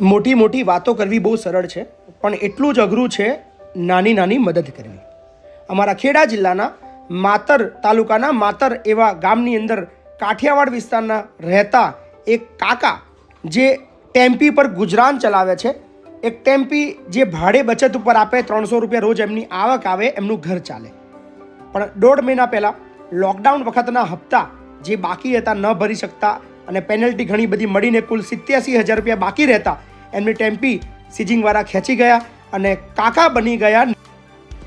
મોટી મોટી વાતો કરવી બહુ સરળ છે, પણ એટલું જ અઘરું છે નાની નાની મદદ કરવી. અમારા ખેડા જિલ્લાના માતર તાલુકાના માતર એવા ગામની અંદર કાઠિયાવાડ વિસ્તારના રહેતા એક કાકા જે ટેમ્પી પર ગુજરાન ચલાવે છે, એક ટેમ્પી જે ભાડે બચત ઉપર આપે ત્રણસો રૂપિયા રોજ એમની આવક આવે એમનું ઘર ચાલે. પણ દોઢ મહિના પહેલાં લોકડાઉન વખતના હપ્તા જે બાકી હતા ન ભરી શકતા અને પેનલ્ટી ઘણી બધી મળીને કુલ સિત્યાસી હજાર રૂપિયા બાકી રહેતા. એમની ટેમ્પી સિજિંગવાળા ખેંચી ગયા અને કાકા બની ગયા.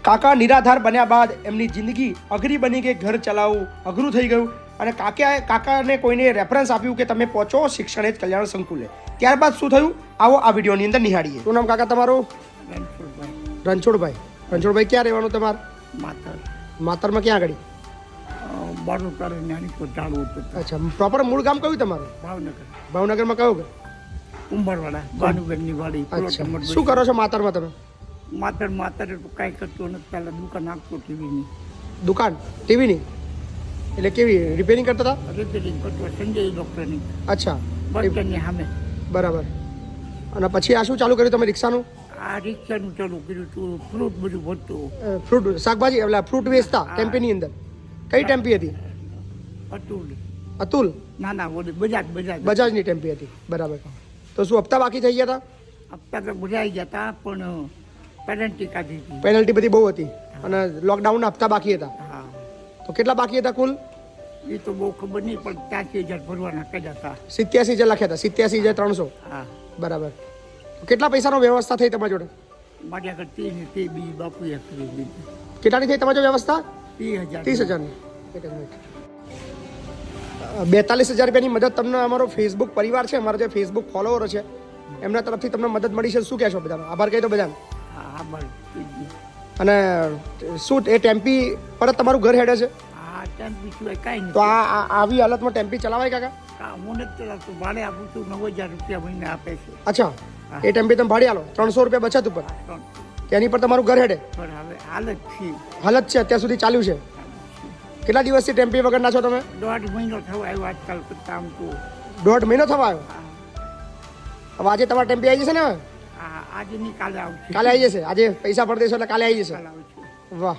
કાકા નિરાધાર બન્યા બાદ એમની જિંદગી અઘરી બની ગઈ ઘર ચલાવવું અઘરું થઈ ગયું અને કાકાએ કાકાને કોઈને રેફરન્સ આપ્યું કે તમે પહોંચો શિક્ષણ જ કલ્યાણ સંકુલે. ત્યારબાદ શું થયું? આવો આ વિડીયોની અંદર નિહાળીએ. શું નામ કાકા તમારું? રણછોડભાઈ. રણછોડભાઈ. રણછોડભાઈ ક્યાં રહેવાનું તમારે? માતર. માતરમાં ક્યાં આગળ? બારું તારે નાની પર ઝાડવું હતું. અચ્છા પ્રોપર મૂળ ગામ કયું તમારું? ભાવનગર. ભાવનગરમાં કયું ઘર કુંભારવાડા ભાનુગઢની વાડી અચ્છા. શું કરો છો માતરમાં તમે? માતર માતર તો કાંઈ કરતો નથી પહેલાં દુકાન આપતો ટીવીની. દુકાન? ટીવીની? એટલે કેવી રિપેરિંગ કરતા હતા? રિપેરિંગ કરતો સંજય ડૉક્ટરની. અચ્છા. સ્ટેન્ડની સામે. બરાબર. અને પછી આ શું ચાલુ કર્યું તમે રિક્ષાનું? આ રિક્ષાનું ચાલુ કર્યું હતું ફ્રૂટ બધું ભરતું. ફ્રૂટ શાકભાજી એટલે ફ્રૂટ વેચતા ટેમ્પીની અંદર. કઈ ટેમ્પી હતી? હતું અતુલ? ના ના ઓલી બજાજ બજાજ. બજાજની ટેમ્પી હતી. બરાબર. તો શું હપ્તા બાકી થઈ ગયા હતા? હપ્તા તો બજાઈ ગયા હતા પણ પેનલ્ટી કાઢી હતી પેનલ્ટી બધી બહુ હતી. અને લોકડાઉનના હપ્તા બાકી હતા. હા. તો કેટલા બાકી હતા કુલ? એ તો બહુ ખબર નહીં પણ ત્યાંથી હજાર ભરવાના કર્યા હતા. સિત્યાસી હજાર લખ્યા હતા. સિત્યાસી હજાર ત્રણસો. હા. બરાબર. તો કેટલા પૈસાનો વ્યવસ્થા થઈ તમારી જોડે? મારી આગળ તે ને તે બી બાપુએ કરી દીધી. કેટલાની થઈ તમારી જોડે વ્યવસ્થા? ત્રીસ હજારની. બેતાલીસ હજાર રૂપિયાની મદદ તમને અમારો ફેસબુક પરિવાર છે અમારો જે ફેસબુક ફોલોવર છે એમના તરફથી તમને મદદ મળી છે. શું કહેશો બધાનો? આભાર કહી દો બધાને. અને શું એ ટેમ્પી પરત તમારું ઘર હેડે છે? તો આ આવી હાલતમાં ટેમ્પી ચલાવાય કાકા? હા, હું નથી ચલાવતો. ભાડે આપું છું નવ હજાર રૂપિયા મહિને આપે છે. અચ્છા. એ ટેમ્પી તમે ભાડી આલો? ત્રણસો રૂપિયા બચત ઉપર. એની પર તમારું ઘર હેડે. પણ હવે હાલત છે હાલત છે અત્યાર સુધી ચાલ્યું છે. કેટલા દિવસથી ટેમ્પી વગર ના છો તમે? દોઢ મહિનો થયો આવ્યો આજકાલ કામ તો. દોઢ મહિનો થવા આવ્યો? હવે આજે તમારે ટેમ્પી આવી જશે ને હવે? આજે નહીં કાલે આવશે. કાલે આવી જશે. આજે પૈસા ભરી દેશો એટલે કાલે આવી જશે. વાહ.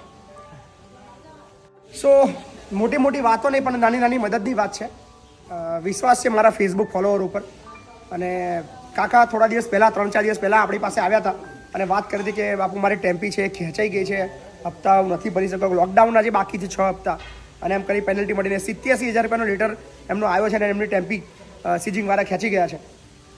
સો મોટી મોટી વાતો નહીં પણ નાની નાની મદદની વાત છે. વિશ્વાસ છે મારા ફેસબુક ફોલોવર ઉપર. અને કાકા થોડા દિવસ પહેલાં ત્રણ ચાર દિવસ પહેલાં આપણી પાસે આવ્યા હતા. અને વાત કરી હતી કે, બાપુ, મારી ટેમ્પી છે, ખેંચાઈ ગઈ છે. હપ્તા હું નથી ભરી શકતો લોકડાઉનના જે બાકી છે છ હપ્તા. અને એમ કરી પેનલ્ટી મળીને સિત્યાસી હજાર રૂપિયાનો લીટર એમનો આવ્યો છે અને એમની ટેમ્પી સીઝિંગવાળા ખેંચી ગયા છે.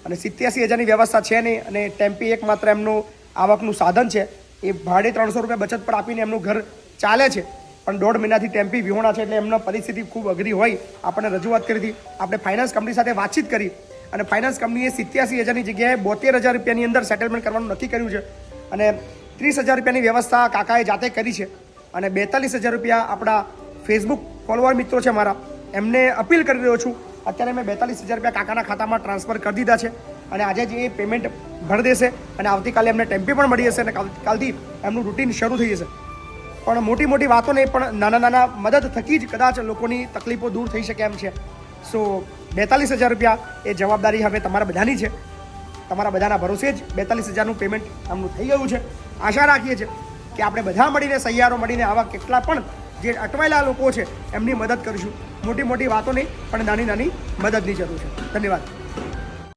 અને સિત્યાસી હજારની વ્યવસ્થા છે નહીં અને ટેમ્પી એકમાત્ર એમનું આવકનું સાધન છે. એ ભાડે ત્રણસો રૂપિયા બચત પર આપીને એમનું ઘર ચાલે છે. પણ દોઢ મહિનાથી ટેમ્પી વિહોણા છે એટલે એમનો પરિસ્થિતિ ખૂબ અઘરી હોય. આપણને રજૂઆત કરી હતી. આપણે ફાઇનાન્સ કંપની સાથે વાતચીત કરી. અને ફાઇનાન્સ કંપનીએ સિત્યાસી હજારની જગ્યાએ બોતેર હજાર રૂપિયાની અંદર સેટલમેન્ટ કરવાનું નક્કી કર્યું છે. અને ત્રીસ હજાર રૂપિયાની વ્યવસ્થા કાકાએ જાતે કરી છે. અને બેતાલીસ હજાર રૂપિયા આપણા ફેસબુક ફોલોવર મિત્રો છે મારા, એમને અપીલ કરી રહ્યો છું. અત્યારે મેં બેતાલીસ હજાર રૂપિયા કાકાના ખાતામાં ટ્રાન્સફર કરી દીધા છે. અને આજે જ એ પેમેન્ટ ભરી દેશે અને આવતીકાલે એમને ટેમ્પી પણ મળી જશે અને કાલથી એમનું રૂટીન શરૂ થઈ જશે. પણ મોટી મોટી વાતો નહીં પણ નાના નાના મદદ થકી જ કદાચ લોકોની તકલીફો દૂર થઈ શકે એમ છે. સો બેતાલીસ હજાર રૂપિયા એ જવાબદારી હવે તમારા બધાની છે. તમારા બધાના ભરોસે જ બેતાલીસ હજારનું પેમેન્ટ આમનું થઈ ગયું છે. આશા રાખીએ છીએ કે આપણે બધા મળીને, સહિયારો મળીને આવા કેટલા પણ જે અટવાયેલા લોકો છે, એમની મદદ કરીશું. મોટી મોટી વાતો નહીં, પણ નાની નાની મદદની જરૂર છે. ધન્યવાદ.